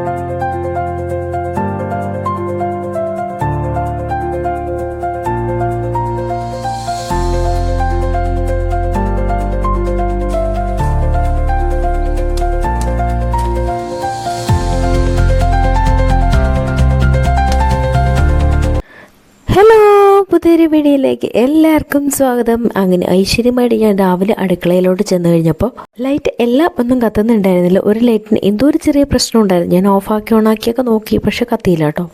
you പുതിയൊരു വീഡിയോയിലേക്ക് എല്ലാവർക്കും സ്വാഗതം. അങ്ങനെ ഐശ്വര്യമായിട്ട് ഞാൻ രാവിലെ അടുക്കളയിലോട്ട് ചെന്ന് കഴിഞ്ഞപ്പോൾ ലൈറ്റ് എല്ലാം ഒന്നും കത്തുന്നുണ്ടായിരുന്നില്ല. ഒരു ലൈറ്റിന് എന്തോ ഒരു ചെറിയ പ്രശ്നം ഉണ്ടായിരുന്നു. ഞാൻ ഓഫാക്കി ഓണാക്കിയൊക്കെ നോക്കി പക്ഷെ കത്തിയില്ല കേട്ടോ.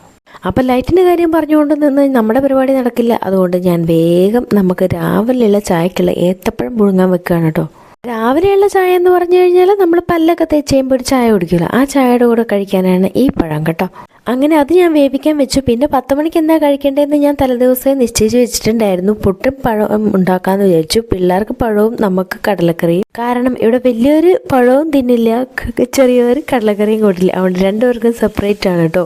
അപ്പം ലൈറ്റിന്റെ കാര്യം പറഞ്ഞുകൊണ്ട് നിന്ന് നമ്മുടെ പരിപാടി നടക്കില്ല. അതുകൊണ്ട് ഞാൻ വേഗം നമുക്ക് രാവിലെയുള്ള ചായക്കുള്ള ഏത്തപ്പഴം പുഴുങ്ങാൻ വെക്കുകയാണ് കേട്ടോ. രാവിലെയുള്ള ചായ എന്ന് പറഞ്ഞു കഴിഞ്ഞാൽ നമ്മൾ പല്ലൊക്കെ തേച്ച് കഴിയുമ്പോൾ ഒരു ചായ കുടിക്കില്ല ആ ചായയുടെ കൂടെ കഴിക്കാനാണ് ഈ പഴം കേട്ടോ. അങ്ങനെ അത് ഞാൻ വേവിക്കാൻ വെച്ചു. പിന്നെ പത്ത് മണിക്ക് എന്താ കഴിക്കേണ്ടതെന്ന് ഞാൻ തലേദിവസമേ നിശ്ചയിച്ച് വെച്ചിട്ടുണ്ടായിരുന്നു. പുട്ടും പഴവും ഉണ്ടാക്കാന്ന് വിചാരിച്ചു. പിള്ളേർക്ക് പഴവും നമുക്ക് കടലക്കറിയും. കാരണം ഇവിടെ വലിയൊരു പഴവും തിന്നില്ല. ചെറിയൊരു കടലക്കറിയും കൂടില്ല. അതുകൊണ്ട് രണ്ടുപേർക്കും സെപ്പറേറ്റ് ആണ് കേട്ടോ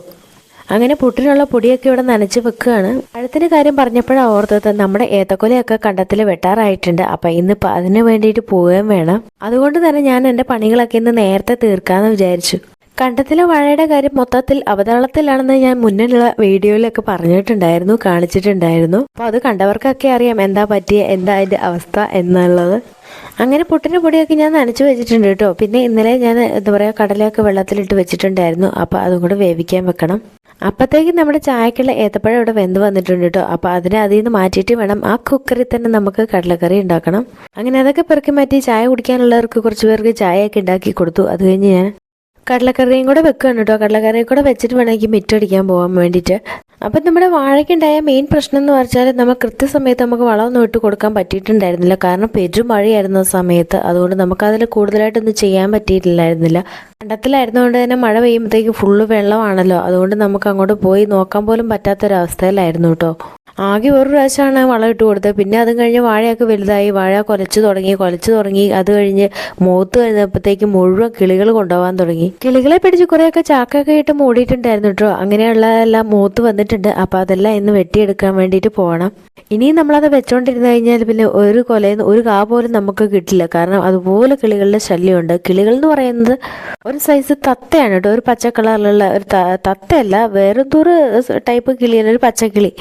അങ്ങനെ പുട്ടിനുള്ള പൊടിയൊക്കെ ഇവിടെ നനച്ച് വെക്കുകയാണ്. പഴത്തിന്റെ കാര്യം പറഞ്ഞപ്പോഴാണ് ഓർത്തത്. നമ്മുടെ ഏത്തക്കൊലയൊക്കെ കണ്ടത്തിൽ വെട്ടാറായിട്ടുണ്ട്. അപ്പം ഇന്ന് അതിന് വേണ്ടിയിട്ട് പോവുകയും വേണം. അതുകൊണ്ട് തന്നെ ഞാൻ എന്റെ പണികളൊക്കെ ഇന്ന് നേരത്തെ തീർക്കാമെന്ന് വിചാരിച്ചു. കണ്ടത്തിലെ വാഴയുടെ കാര്യം മൊത്തത്തിൽ അവതാളത്തിലാണെന്ന് ഞാൻ മുന്നിലുള്ള വീഡിയോയിലൊക്കെ പറഞ്ഞിട്ടുണ്ടായിരുന്നു കാണിച്ചിട്ടുണ്ടായിരുന്നു. അപ്പോൾ അത് കണ്ടവർക്കൊക്കെ അറിയാം എന്താ പറ്റിയ എന്താ അതിന്റെ അവസ്ഥ എന്നുള്ളത്. അങ്ങനെ പുട്ടിന്റെ പൊടിയൊക്കെ ഞാൻ നനച്ച് വെച്ചിട്ടുണ്ട് കേട്ടോ. പിന്നെ ഇന്നലെ ഞാൻ എന്താ പറയുക കടലയൊക്കെ വെള്ളത്തിലിട്ട് വെച്ചിട്ടുണ്ടായിരുന്നു. അപ്പോൾ അതും കൂടെ വേവിക്കാൻ വെക്കണം. അപ്പോഴത്തേക്കും നമ്മുടെ ചായക്കുള്ള ഏത്തപ്പഴം ഇവിടെ വെന്ത് വന്നിട്ടുണ്ട് കേട്ടോ. അപ്പോൾ അതിനെ അതിൽ നിന്ന് മാറ്റിയിട്ട് വേണം ആ കുക്കറിൽ തന്നെ നമുക്ക് കടലക്കറി ഉണ്ടാക്കണം. അങ്ങനെ അതൊക്കെ പെറുക്കി മാറ്റി ചായ കുടിക്കാനുള്ളവർക്ക് കുറച്ച് പേർക്ക് ചായയൊക്കെ ഉണ്ടാക്കി കൊടുത്തു. അത് കഴിഞ്ഞ് ഞാൻ കടലക്കറിയും കൂടെ വെക്കുകയാണ് കേട്ടോ. കടലക്കറിയും കൂടെ വെച്ചിട്ട് വേണമെങ്കിൽ മിറ്റടിക്കാൻ പോകാൻ വേണ്ടിയിട്ട്. അപ്പം നമ്മുടെ വാഴയ്ക്കുണ്ടായ മെയിൻ പ്രശ്നം എന്ന് പറഞ്ഞാൽ നമ്മൾ കൃത്യസമയത്ത് നമുക്ക് വളമൊന്നും ഇട്ട് കൊടുക്കാൻ പറ്റിയിട്ടുണ്ടായിരുന്നില്ല. കാരണം പെരും മഴയായിരുന്നു സമയത്ത്. അതുകൊണ്ട് നമുക്കതിൽ കൂടുതലായിട്ടൊന്നും ചെയ്യാൻ പറ്റിയിട്ടില്ലായിരുന്നില്ല. കണ്ടത്തിലായിരുന്നുകൊണ്ട് തന്നെ മഴ പെയ്യുമ്പോഴത്തേക്ക് ഫുള്ള് വെള്ളമാണല്ലോ. അതുകൊണ്ട് നമുക്ക് അങ്ങോട്ട് പോയി നോക്കാൻ പോലും പറ്റാത്തൊരവസ്ഥയിലായിരുന്നു കേട്ടോ. ആകെ ഒരു പ്രാവശ്യമാണ് വളം ഇട്ട് കൊടുത്തത്. പിന്നെ അതും കഴിഞ്ഞ് വാഴയൊക്കെ വലുതായി. വാഴ കൊലച്ചു തുടങ്ങി കൊലച്ചു തുടങ്ങി. അത് കഴിഞ്ഞ് മൂത്ത് കഴിഞ്ഞപ്പോഴത്തേക്ക് മുഴുവൻ കിളികൾ കൊണ്ടുപോകാൻ തുടങ്ങി. കിളികളെ പിടിച്ച് കുറേയൊക്കെ ചാക്കൊക്കെ ഇട്ട് മൂടിയിട്ടുണ്ടായിരുന്നു കേട്ടോ. അങ്ങനെയുള്ളതെല്ലാം മൂത്ത് വന്നിട്ടുണ്ട്. അപ്പം അതെല്ലാം ഇന്ന് വെട്ടിയെടുക്കാൻ വേണ്ടിയിട്ട് പോകണം. ഇനിയും നമ്മളത് വെച്ചോണ്ടിരുന്ന് കഴിഞ്ഞാൽ പിന്നെ ഒരു കൊലയിൽ ഒരു കാ പോലും നമുക്ക് കിട്ടില്ല. കാരണം അതുപോലെ കിളികളുടെ ശല്യമുണ്ട്. കിളികൾ എന്ന് പറയുന്നത് ഒരു സൈസ് തത്തയാണ് കേട്ടോ. ഒരു പച്ച കളറിലുള്ള ഒരു തത്തയല്ല വേറെന്തോറ് ടൈപ്പ് കിളിയാണ്? ഒരു പച്ചക്കിളി.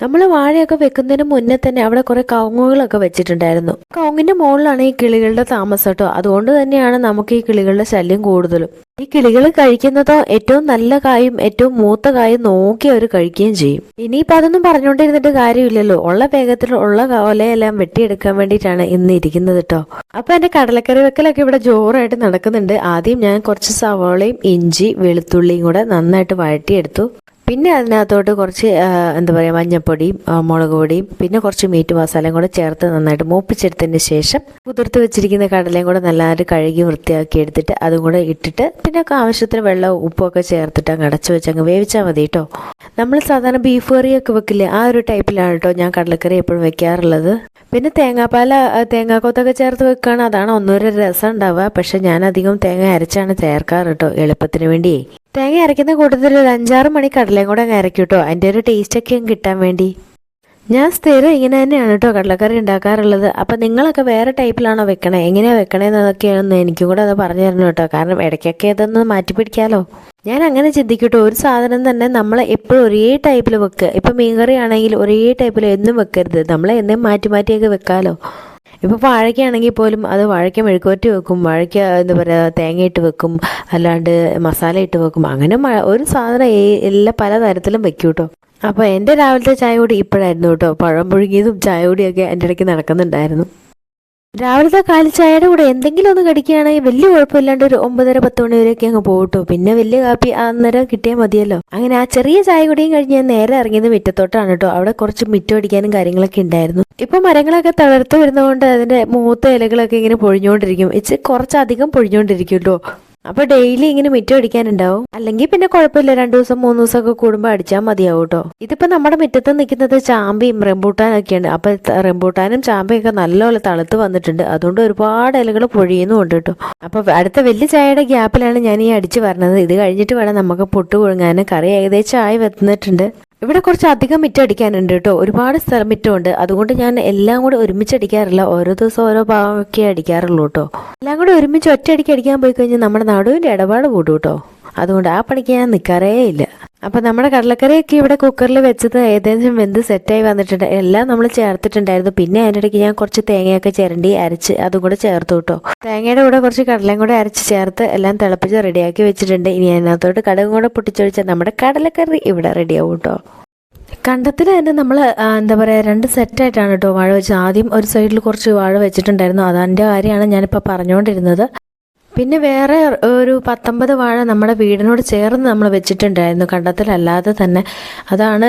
നമ്മൾ വാഴയൊക്കെ വെക്കുന്നതിന് മുന്നേ തന്നെ അവിടെ കുറെ കവുങ്ങുകളൊക്കെ വെച്ചിട്ടുണ്ടായിരുന്നു. കവുങ്ങിന്റെ മുകളിലാണ് ഈ കിളികളുടെ താമസം കേട്ടോ. അതുകൊണ്ട് തന്നെയാണ് നമുക്ക് ഈ കിളികളുടെ ശല്യം കൂടുതലും. ഈ കിളികൾ കഴിക്കുന്നതോ ഏറ്റവും നല്ല കായും ഏറ്റവും മൂത്ത കായും നോക്കി അവർ കഴിക്കുകയും ചെയ്യും. ഇനിയിപ്പോൾ അതൊന്നും പറഞ്ഞുകൊണ്ടിരുന്നിട്ട് കാര്യമില്ലല്ലോ. ഉള്ള വേഗത്തിൽ ഉള്ള ഓലയെല്ലാം വെട്ടിയെടുക്കാൻ വേണ്ടിയിട്ടാണ് ഇന്ന് ഇരിക്കുന്നത് കേട്ടോ. അപ്പൊ എന്റെ കടലക്കറി വെക്കലൊക്കെ ഇവിടെ ജോറായിട്ട് നടക്കുന്നുണ്ട്. ആദ്യം ഞാൻ കുറച്ച് സവോളയും ഇഞ്ചി വെളുത്തുള്ളിയും കൂടെ നന്നായിട്ട് വഴറ്റിയെടുത്തു. പിന്നെ അതിനകത്തോട്ട് കുറച്ച് എന്താ പറയുക മഞ്ഞപ്പൊടിയും ആ, മുളക് പൊടിയും പിന്നെ കുറച്ച് മീറ്റ് മസാലയും കൂടെ ചേർത്ത് നന്നായിട്ട് മൂപ്പിച്ചെടുത്തതിന് ശേഷം കുതിർത്ത് വെച്ചിരിക്കുന്ന കടലയും കൂടെ നല്ലതായിട്ട് കഴുകി വൃത്തിയാക്കി എടുത്തിട്ട് അതും കൂടെ ഇട്ടിട്ട് പിന്നെ ആവശ്യത്തിന് വെള്ളവും ഉപ്പൊക്കെ ചേർത്തിട്ട് അങ്ങ് അടച്ചു വെച്ച് അങ്ങ് വേവിച്ചാൽ മതി കേട്ടോ നമ്മൾ സാധാരണ ബീഫ് കറിയൊക്കെ വെക്കില്ലേ ആ ഒരു ടൈപ്പിലാണ് കേട്ടോ ഞാൻ കടലക്കറി എപ്പോഴും വെക്കാറുള്ളത്. പിന്നെ തേങ്ങാപ്പാല ആ, തേങ്ങാക്കൊത്തൊക്കെ ചേർത്ത് വെക്കുകയാണ് അതാണ് ഒന്നൊരു രസം ഉണ്ടാവുക. പക്ഷെ ഞാൻ അധികം തേങ്ങ അരച്ചാണ് ചേർക്കാറ് കേട്ടോ എളുപ്പത്തിന് വേണ്ടിയേ. തേങ്ങ അരയ്ക്കുന്ന കൂട്ടത്തിൽ ഒരു അഞ്ചാറ് മണി കടലയും കൂടെ അങ്ങ് അരയ്ക്കും കേട്ടോ അതിന്റെ ഒരു ടേസ്റ്റൊക്കെ കിട്ടാൻ വേണ്ടി. ഞാൻ സ്ഥിരം ഇങ്ങനെ തന്നെയാണ് കേട്ടോ കടലക്കറി ഉണ്ടാക്കാറുള്ളത്. അപ്പം നിങ്ങളൊക്കെ വേറെ ടൈപ്പിലാണോ വെക്കണേ? എങ്ങനെയാണ് വെക്കണേന്നതൊക്കെയാണെന്ന് എനിക്കും കൂടെ അത് പറഞ്ഞു തരണം കേട്ടോ കാരണം ഇടയ്ക്കൊക്കെ ഇതൊന്ന് മാറ്റി പിടിക്കാമല്ലോ ഞാൻ അങ്ങനെ ചിന്തിക്കട്ടോ ഒരു സാധനം തന്നെ നമ്മൾ എപ്പോഴും ഒരേ ടൈപ്പിൽ വെക്കുക ഇപ്പം മീൻകറി ആണെങ്കിൽ ഒരേ ടൈപ്പിൽ എന്നും വെക്കരുത്. നമ്മൾ എന്നും മാറ്റി മാറ്റിയൊക്കെ വെക്കാലോ. ഇപ്പോൾ വാഴയ്ക്കാണെങ്കിൽ പോലും അത് വാഴയ്ക്ക മെഴുക്കുവറ്റി വെക്കും വാഴയ്ക്ക എന്താ പറയുക തേങ്ങ ഇട്ട് വെക്കും അല്ലാണ്ട് മസാല ഇട്ട് വെക്കും. അങ്ങനെ ഒരു സാധനം എല്ലാ പലതരത്തിലും വെക്കും കേട്ടോ അപ്പോൾ എന്റെ രാവിലത്തെ ചായ കൂടി ഇപ്പോഴായിരുന്നു കേട്ടോ. പഴം പുഴുങ്ങിയതും ചായ കൂടിയൊക്കെ എന്റെ ഇടയ്ക്ക് നടക്കുന്നുണ്ടായിരുന്നു. രാവിലത്തെ കാലി ചായയുടെ കൂടെ എന്തെങ്കിലും ഒന്ന് കടിക്കുകയാണെങ്കിൽ വലിയ കുഴപ്പമില്ലാണ്ട് ഒരു ഒമ്പതര പത്ത് മണി വരെയൊക്കെ അങ്ങ് പോകട്ടോ. പിന്നെ വലിയ കാപ്പി അന്നേരം കിട്ടിയാൽ മതിയല്ലോ. അങ്ങനെ ആ ചെറിയ ചായ കുടിയും കഴിഞ്ഞ് ഞാൻ നേരെ ഇറങ്ങിയത് മുറ്റത്തോട്ടാണ് കേട്ടോ. അവിടെ കുറച്ച് മിറ്റം അടിക്കാനും കാര്യങ്ങളൊക്കെ ഉണ്ടായിരുന്നു. ഇപ്പൊ മരങ്ങളൊക്കെ തളർത്തു വരുന്നതുകൊണ്ട് അതിന്റെ മൂത്ത ഇലകളൊക്കെ ഇങ്ങനെ പൊഴിഞ്ഞുകൊണ്ടിരിക്കും. ഇച്ചിരി കുറച്ചധികം പൊഴിഞ്ഞുകൊണ്ടിരിക്കും കേട്ടോ. അപ്പൊ ഡെയിലി ഇങ്ങനെ മിറ്റം അടിക്കാനുണ്ടാവും? അല്ലെങ്കിൽ പിന്നെ കുഴപ്പമില്ല രണ്ടു ദിവസം മൂന്ന് ദിവസം ഒക്കെ കൂടുമ്പോൾ അടിച്ചാൽ മതിയാവും കേട്ടോ ഇതിപ്പോ നമ്മുടെ മുറ്റത്ത് നിൽക്കുന്നത് ചാമ്പയും റംബൂട്ടാനൊക്കെയാണ്. അപ്പൊ റെമ്പൂട്ടാനും ചാമ്പയും ഒക്കെ നല്ലപോലെ തണുത്ത് വന്നിട്ടുണ്ട്. അതുകൊണ്ട് ഒരുപാട് ഇലകൾ പൊഴിയുന്നുമുണ്ട് കേട്ടോ അപ്പൊ അടുത്ത വലിയ ചായയുടെ ഗ്യാപ്പിലാണ് ഞാൻ ഈ അടിച്ചു പറഞ്ഞത് ഇത് കഴിഞ്ഞിട്ട് വേണം നമുക്ക് പൊട്ട് പുഴുങ്ങാൻ കറി ഏകദേശം ആയി വന്നിട്ടുണ്ട്. ഇവിടെ കുറച്ച് അധികം മിറ്റടിക്കാനുണ്ട് കേട്ടോ. ഒരുപാട് സ്ഥലം മിറ്റമുണ്ട്. അതുകൊണ്ട് ഞാൻ എല്ലാം കൂടെ ഒരുമിച്ച് അടിക്കാറില്ല. ഓരോ ദിവസം ഓരോ ഭാഗമൊക്കെ അടിക്കാറുള്ളൂ കേട്ടോ. എല്ലാം കൂടെ ഒരുമിച്ച് ഒറ്റയടിക്ക് അടിക്കാൻ പോയി കഴിഞ്ഞാൽ നമ്മുടെ നടുവിന്റെ ഇടപാട് കൂടും കേട്ടോ. അതുകൊണ്ട് ആ പണിക്ക് ഞാൻ നിൽക്കാറേ ഇല്ല. അപ്പം നമ്മുടെ കടലക്കറിയൊക്കെ ഇവിടെ കുക്കറിൽ വെച്ചത് ഏകദേശം വെന്ത് സെറ്റായി വന്നിട്ടുണ്ട്. എല്ലാം നമ്മൾ ചേർത്തിട്ടുണ്ടായിരുന്നു. പിന്നെ അതിന്റെ ഇടയ്ക്ക് ഞാൻ കുറച്ച് തേങ്ങയൊക്കെ ചിരണ്ടി അരച്ച് അതും കൂടെ ചേർത്ത് കേട്ടോ തേങ്ങയുടെ കൂടെ കുറച്ച് കടലയും കൂടെ അരച്ച് ചേർത്ത് എല്ലാം തിളപ്പിച്ച് റെഡിയാക്കി വെച്ചിട്ടുണ്ട്. ഇനി അതിനകത്തോട്ട് കടകും കൂടെ പൊട്ടിച്ചൊഴിച്ചാൽ നമ്മുടെ കടലക്കറി ഇവിടെ റെഡിയാവും കേട്ടോ കണ്ടത്തിൽ തന്നെ നമ്മൾ എന്താ പറയുക രണ്ട് സെറ്റായിട്ടാണ് കേട്ടോ വാഴ വെച്ചത്. ആദ്യം ഒരു സൈഡിൽ കുറച്ച് വാഴ വെച്ചിട്ടുണ്ടായിരുന്നു. അതിന്റെ കാര്യമാണ് ഞാനിപ്പോൾ പറഞ്ഞുകൊണ്ടിരുന്നത് പിന്നെ വേറെ ഒരു പത്തൊമ്പത് വാഴ നമ്മുടെ വീടിനോട് ചേർന്ന് നമ്മൾ വെച്ചിട്ടുണ്ടായിരുന്നു കണ്ടത്തിലല്ലാതെ തന്നെ. അതാണ്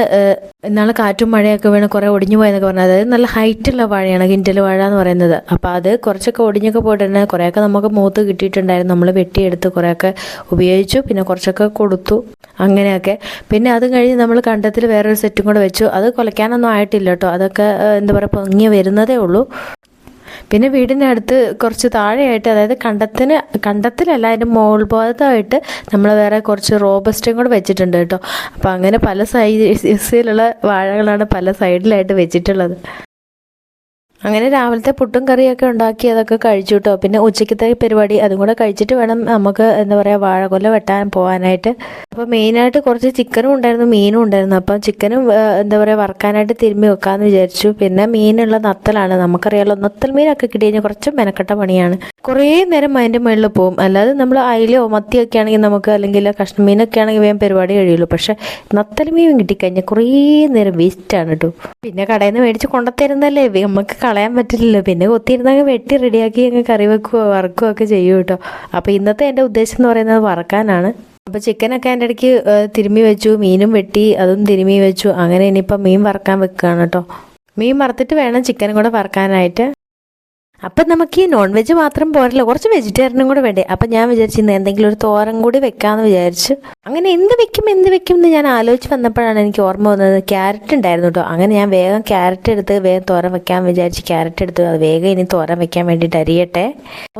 എന്നാൽ കാറ്റും മഴയൊക്കെ വീണ് കുറേ ഒടിഞ്ഞു പോയെന്നൊക്കെ പറഞ്ഞത്. അതായത് നല്ല ഹൈറ്റുള്ള വാഴയാണ് കിന്റൽ വാഴ എന്ന് പറയുന്നത്. അപ്പോൾ അത് കുറച്ചൊക്കെ ഒടിഞ്ഞൊക്കെ പോയിട്ടുണ്ട്. കുറേയൊക്കെ നമുക്ക് മൂത്ത് കിട്ടിയിട്ടുണ്ടായിരുന്നു. നമ്മൾ വെട്ടിയെടുത്ത് കുറേയൊക്കെ ഉപയോഗിച്ചു. പിന്നെ കുറച്ചൊക്കെ കൊടുത്തു. അങ്ങനെയൊക്കെ. പിന്നെ അത് കഴിഞ്ഞ് നമ്മൾ കണ്ടത്തിൽ വേറൊരു സെറ്റും കൂടെ വെച്ചു. അത് കുലയ്ക്കാനൊന്നും ആയിട്ടില്ല കേട്ടോ. അതൊക്കെ എന്താ പറയുക പൊങ്ങി വരുന്നതേ ഉള്ളൂ. പിന്നെ വീടിനടുത്ത് കുറച്ച് താഴെയായിട്ട് അതായത് കണ്ടത്തിന് കണ്ടത്തിലല്ല അതിന്റെ മോൾ ഭാഗത്തായിട്ട് നമ്മൾ വേറെ കുറച്ച് റോബസ്റ്റും കൂടെ വെച്ചിട്ടുണ്ട് കേട്ടോ. അപ്പോൾ അങ്ങനെ പല സൈസിലുള്ള വാഴകളാണ് പല സൈഡിലായിട്ട് വെച്ചിട്ടുള്ളത്. അങ്ങനെ രാവിലത്തെ പുട്ടും കറിയൊക്കെ ഉണ്ടാക്കി അതൊക്കെ കഴിച്ചു കേട്ടോ പിന്നെ ഉച്ചക്കത്തെ പരിപാടി അതും കൂടെ കഴിച്ചിട്ട് വേണം നമുക്ക് എന്താ പറയുക വാഴകൊല വെട്ടാൻ പോകാനായിട്ട് അപ്പോൾ മെയിനായിട്ട് കുറച്ച് ചിക്കനും ഉണ്ടായിരുന്നു മീനും ഉണ്ടായിരുന്നു. അപ്പം ചിക്കനും എന്താ പറയുക വറക്കാനായിട്ട് തിരുമ്മി വെക്കാമെന്ന് വിചാരിച്ചു. പിന്നെ മീനുള്ള നത്തലാണ്. നമുക്കറിയാലോ നത്തൽ മീനൊക്കെ കിട്ടി കഴിഞ്ഞാൽ കുറച്ച് മെനക്കെട്ട പണിയാണ്. കുറേ നേരം അതിന്റെ മുകളിൽ പോകും. അല്ലാതെ നമ്മൾ അയിലോ മത്തിയൊക്കെ ആണെങ്കിൽ നമുക്ക് അല്ലെങ്കിൽ കഷ്ണം മീനൊക്കെ ആണെങ്കിൽ വേഗം പരിപാടി കഴിയുള്ളൂ. പക്ഷേ നത്തൽ മീൻ കിട്ടിക്കഴിഞ്ഞാൽ കുറേ നേരം വേസ്റ്റാണ് കേട്ടോ പിന്നെ കടയിൽ നിന്ന് മേടിച്ച് കൊണ്ടുത്തരുന്നല്ലേ? നമുക്ക് കളയാൻ പറ്റില്ലല്ലോ. പിന്നെ കൊത്തിയിരുന്നങ്ങ് വെട്ടി റെഡിയാക്കി അങ്ങ് കറി വെക്കുകയോ വറക്കുകയോ ഒക്കെ ചെയ്യും കേട്ടോ അപ്പോൾ ഇന്നത്തെ എന്റെ ഉദ്ദേശം എന്ന് പറയുന്നത് വറക്കാനാണ്. അപ്പോൾ ചിക്കനൊക്കെ അതിന്റെ ഇടയ്ക്ക് തിരുമ്മി വെച്ചു മീനും വെട്ടി അതും തിരുമ്മി വെച്ചു. അങ്ങനെ ഇനിയിപ്പോൾ മീൻ വറക്കാൻ വെക്കുകയാണ് കേട്ടോ മീൻ മറത്തിട്ട് വേണം ചിക്കനും കൂടെ വറക്കാനായിട്ട്. അപ്പം നമുക്ക് ഈ നോൺ വെജ് മാത്രം പോരല്ലോ. കുറച്ച് വെജിറ്റേറിയനും കൂടെ വേണ്ടേ. അപ്പം ഞാൻ വിചാരിച്ചു ഇന്ന് എന്തെങ്കിലും ഒരു തോരൻ കൂടി വെക്കാമെന്ന് വിചാരിച്ചു. അങ്ങനെ എന്ത് വെക്കും എന്ത് വെക്കും എന്ന് ഞാൻ ആലോചിച്ച് വന്നപ്പോഴാണ് എനിക്ക് ഓർമ്മ വന്നത് ക്യാരറ്റ് ഉണ്ടായിരുന്നു കേട്ടോ അങ്ങനെ ഞാൻ വേഗം ക്യാരറ്റ് എടുത്ത് വേഗം തോരൻ വെക്കാൻ വിചാരിച്ച് ക്യാരറ്റ് എടുത്ത് അത് വേഗം ഇനി തോരൻ വെക്കാൻ വേണ്ടിയിട്ട് അരിയട്ടെ.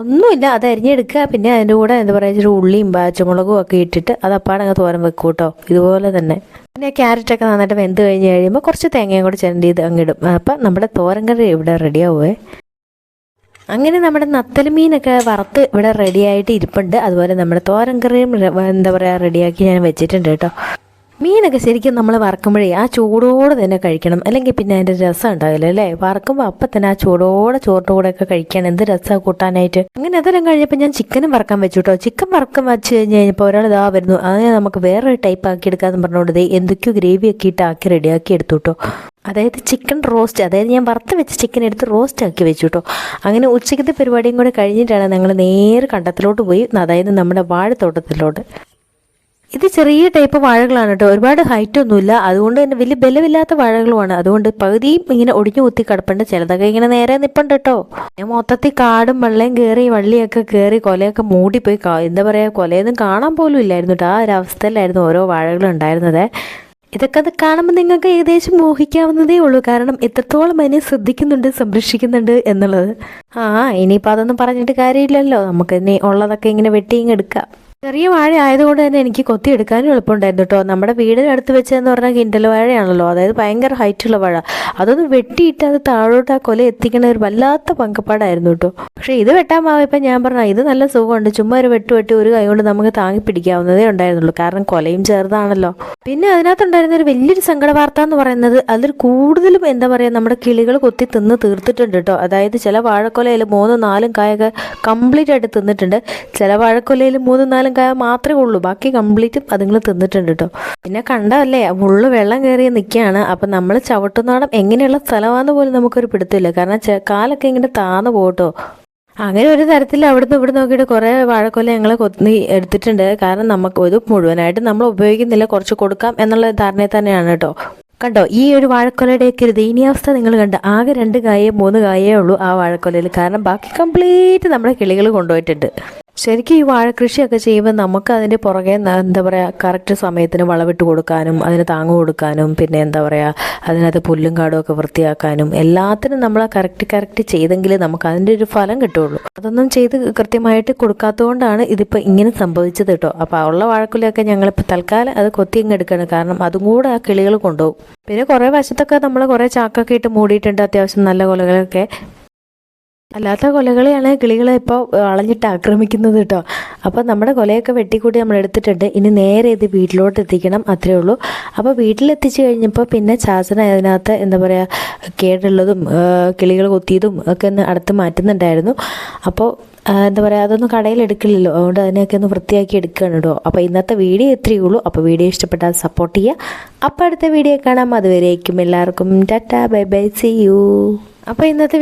ഒന്നുമില്ല അത് അരിഞ്ഞെടുക്കുക. പിന്നെ അതിന്റെ കൂടെ എന്താ പറയുക ഇച്ചിരി ഉള്ളിയും പച്ചമുളകും ഒക്കെ ഇട്ടിട്ട് അത് അപ്പാടങ്ങ് തോരൻ വെക്കും കേട്ടോ ഇതുപോലെ തന്നെ. പിന്നെ ക്യാരറ്റൊക്കെ നന്നായിട്ട് വെന്ത് കഴിഞ്ഞ് കഴിയുമ്പോൾ കുറച്ച് തേങ്ങയും കൂടെ ചിരണ്ടി ഇത് അങ്ങിടും അപ്പം നമ്മുടെ തോരൻ കറി ഇവിടെ റെഡിയാവുമേ അങ്ങനെ നമ്മുടെ നത്തൽ മീനൊക്കെ വറുത്ത് ഇവിടെ റെഡിയായിട്ട് ഇരിപ്പുണ്ട്. അതുപോലെ നമ്മുടെ തോരൻ കറിയും എന്താ പറയുക റെഡിയാക്കി ഞാൻ വെച്ചിട്ടുണ്ട് കേട്ടോ. മീനൊക്കെ ശരിക്കും നമ്മൾ വറക്കുമ്പോഴേ ആ ചൂടോടെ തന്നെ കഴിക്കണം. അല്ലെങ്കിൽ പിന്നെ അതിന്റെ രസം ഉണ്ടാവില്ല അല്ലേ? വറക്കുമ്പോൾ അപ്പം തന്നെ ആ ചൂടോടെ ചോറിന്റെ ഒക്കെ കഴിക്കണം എന്ത് രസമാണ് കൂട്ടാനായിട്ട്. അങ്ങനെ അതെല്ലാം കഴിഞ്ഞപ്പോൾ ഞാൻ ചിക്കനും വറക്കാൻ വെച്ചു കേട്ടോ ചിക്കൻ വറക്കം വെച്ച് കഴിഞ്ഞ് കഴിഞ്ഞപ്പോൾ ഒരാൾ ഇതാ വരുന്നു. അതിനെ നമുക്ക് വേറൊരു ടൈപ്പ് ആക്കി എടുക്കാമെന്ന് പറഞ്ഞുകൊണ്ട് ദേ എന്തൊക്കെയോ ഗ്രേവി ഒക്കെ ഇട്ട് ആക്കി റെഡിയാക്കി എടുത്തു കേട്ടോ അതായത് ചിക്കൻ റോസ്റ്റ് അതായത് ഞാൻ വറുത്ത് വെച്ച ചിക്കൻ എടുത്ത് റോസ്റ്റ് ആക്കി വെച്ചു കേട്ടോ അങ്ങനെ ഉച്ചക്കത്തെ പരിപാടിയും കൂടെ കഴിഞ്ഞിട്ടാണ് ഞങ്ങൾ നേരെ കണ്ടത്തിലോട്ട് പോയി. അതായത് നമ്മുടെ വാഴത്തോട്ടത്തിലോട്ട്. ഇത് ചെറിയ ടൈപ്പ് വാഴകളാണ് കേട്ടോ ഒരുപാട് ഹൈറ്റ് ഒന്നുമില്ല. അതുകൊണ്ട് തന്നെ വലിയ ബലമില്ലാത്ത വാഴകളുമാണ്. അതുകൊണ്ട് പകുതിയും ഇങ്ങനെ ഒടിഞ്ഞു കുത്തി കിടപ്പുണ്ട്. ചിലതൊക്കെ ഇങ്ങനെ നേരെ നിപ്പുണ്ട് കേട്ടോ ഞാൻ മൊത്തത്തിൽ കാടും വെള്ളയും കയറി വള്ളിയൊക്കെ കയറി കൊലയൊക്കെ മൂടിപ്പോയി. എന്താ പറയാ കൊലയൊന്നും കാണാൻ പോലും ഇല്ലായിരുന്നു കേട്ടോ ആ ഒരു അവസ്ഥയിലായിരുന്നു ഓരോ വാഴകളും ഉണ്ടായിരുന്നത്. ഇതൊക്കെ അത് കാണുമ്പോൾ നിങ്ങൾക്ക് ഏകദേശം മോഹിക്കാവുന്നതേ ഉള്ളൂ. കാരണം എത്രത്തോളം അതിനെ ശ്രദ്ധിക്കുന്നുണ്ട് സംരക്ഷിക്കുന്നുണ്ട് എന്നുള്ളത്. ആ ഇനിയിപ്പോൾ അതൊന്നും പറഞ്ഞിട്ട് കാര്യമില്ലല്ലോ. നമുക്ക് ഇനി ഉള്ളതൊക്കെ ഇങ്ങനെ വെട്ടി ഇങ്ങ് എടുക്കാം. ചെറിയ വാഴ ആയതുകൊണ്ട് തന്നെ എനിക്ക് കൊത്തിയെടുക്കാനും എളുപ്പമുണ്ടായിരുന്നു കേട്ടോ. നമ്മുടെ വീടിനടുത്ത് വെച്ചതെന്ന് പറഞ്ഞാൽ കിൻഡൽ വാഴയാണല്ലോ. അതായത് ഭയങ്കര ഹൈറ്റുള്ള വാഴ. അതൊന്ന് വെട്ടിയിട്ട് അത് താഴോട്ട് ആ കൊല എത്തിക്കണ ഒരു വല്ലാത്ത പങ്കപ്പാടായിരുന്നു കേട്ടോ. പക്ഷെ ഇത് വെട്ടാൻ പോയപ്പോൾ ഞാൻ പറഞ്ഞു ഇത് നല്ല സുഖമുണ്ട്. ചുമ്മാ ഒരു വെട്ട് വെട്ടി ഒരു കൈ കൊണ്ട് നമുക്ക് താങ്ങി പിടിക്കാവുന്നതേ ഉണ്ടായിരുന്നുള്ളൂ. കാരണം കൊലയും ചെറുതാണല്ലോ. പിന്നെ അതിനകത്തുണ്ടായിരുന്ന ഒരു വലിയൊരു സങ്കട വാർത്ത എന്ന് പറയുന്നത് അതിൽ കൂടുതലും എന്താ പറയുക നമ്മുടെ കിളികൾ കൊത്തി തിന്ന് തീർത്തിട്ടുണ്ട് കേട്ടോ. അതായത് ചില വാഴക്കൊലയിൽ മൂന്നും നാലും കായൊക്കെ കംപ്ലീറ്റ് ആയിട്ട് തിന്നിട്ടുണ്ട്. ചില വാഴക്കൊലയിൽ മൂന്നും നാലും കായ മാത്രമേ ഉള്ളൂ. ബാക്കി കംപ്ലീറ്റ് അതുങ്ങൾ തിന്നിട്ടുണ്ട് കേട്ടോ പിന്നെ കണ്ടല്ലേ മുള്ളു വെള്ളം കയറി നിൽക്കുകയാണ് അപ്പം നമ്മൾ ചവിട്ടുന്നാടം എങ്ങനെയുള്ള സ്ഥലമാണെന്ന് പോലും നമുക്കൊരു പിടുത്തില്ല കാരണം കാലൊക്കെ ഇങ്ങനെ താന്നു പോട്ടോ അങ്ങനെ ഒരു തരത്തിൽ അവിടുന്ന് ഇവിടെ നോക്കിയിട്ട് കുറേ വാഴക്കൊല ഞങ്ങൾ കൊത്തി എടുത്തിട്ടുണ്ട്. കാരണം നമുക്ക് ഇത് മുഴുവനായിട്ട് നമ്മൾ ഉപയോഗിക്കുന്നില്ല. കുറച്ച് കൊടുക്കാം എന്നുള്ള ധാരണയിൽ തന്നെയാണ് കേട്ടോ കണ്ടോ ഈ ഒരു വാഴക്കൊലയുടെയൊക്കെ ഒരു ദയനീയാവസ്ഥ നിങ്ങൾ കണ്ട. ആകെ രണ്ട് കായേ മൂന്ന് കായേ ഉള്ളൂ ആ വാഴക്കൊലയിൽ. കാരണം ബാക്കി കംപ്ലീറ്റ് നമ്മുടെ കിളികൾ കൊണ്ടുപോയിട്ടുണ്ട്. ശരിക്കും ഈ വാഴക്കൃഷിയൊക്കെ ചെയ്യുമ്പോൾ നമുക്ക് അതിന്റെ പുറകെ എന്താ പറയുക കറക്റ്റ് സമയത്തിന് വളവിട്ട് കൊടുക്കാനും അതിന് താങ്ങ് കൊടുക്കാനും പിന്നെ എന്താ പറയുക അതിനകത്ത് പുല്ലും കാടും ഒക്കെ വൃത്തിയാക്കാനും എല്ലാത്തിനും നമ്മൾ കറക്റ്റ് കറക്റ്റ് ചെയ്തെങ്കിൽ നമുക്ക് അതിന്റെ ഒരു ഫലം കിട്ടുള്ളൂ അതൊന്നും ചെയ്ത് കൃത്യമായിട്ട് കൊടുക്കാത്തതുകൊണ്ടാണ് ഇതിപ്പോൾ ഇങ്ങനെ സംഭവിച്ചത് കേട്ടോ. അപ്പോൾ ഉള്ള വാഴക്കുലയൊക്കെ ഞങ്ങളിപ്പോൾ തൽക്കാലം അത് കൊത്തി അങ്ങ് എടുക്കുകയാണ്. കാരണം അതും കൂടെ ആ കിളികൾ കൊണ്ടുപോകും. പിന്നെ കുറേ വശത്തൊക്കെ നമ്മൾ കുറേ ചാക്കൊക്കെ ഇട്ട് മൂടിയിട്ടുണ്ട്. അത്യാവശ്യം നല്ല കൊലകളൊക്കെ അല്ലാത്ത കൊലകളെയാണ് കിളികളെ ഇപ്പോൾ വളഞ്ഞിട്ട് ആക്രമിക്കുന്നത് കേട്ടോ അപ്പോൾ നമ്മുടെ കൊലയൊക്കെ വെട്ടിക്കൂട്ടി നമ്മൾ എടുത്തിട്ടുണ്ട്. ഇനി നേരെ ഇത് വീട്ടിലോട്ട് എത്തിക്കണം അത്രേ ഉള്ളൂ. അപ്പോൾ വീട്ടിലെത്തിച്ച് കഴിഞ്ഞപ്പോൾ പിന്നെ ചാച്ചന അതിനകത്ത് എന്താ പറയുക കേടുള്ളതും കിളികൾ കൊത്തിയതും ഒക്കെ ഒന്ന് അടുത്ത് മാറ്റുന്നുണ്ടായിരുന്നു. അപ്പോൾ എന്താ പറയുക അതൊന്നും കടയിൽ എടുക്കില്ലല്ലോ. അതുകൊണ്ട് അതിനെയൊക്കെ ഒന്ന് വൃത്തിയാക്കി എടുക്കുകയാണ് കേട്ടോ അപ്പോൾ ഇന്നത്തെ വീഡിയോ ഇത്രയേ ഉള്ളൂ. അപ്പോൾ വീഡിയോ ഇഷ്ടപ്പെട്ടാൽ സപ്പോർട്ട് ചെയ്യുക. അപ്പോൾ അടുത്ത വീഡിയോ കാണാം. അതുവരേക്കും എല്ലാവർക്കും. Tata. Bye bye. See you അപ്പോൾ ഇന്നത്തെ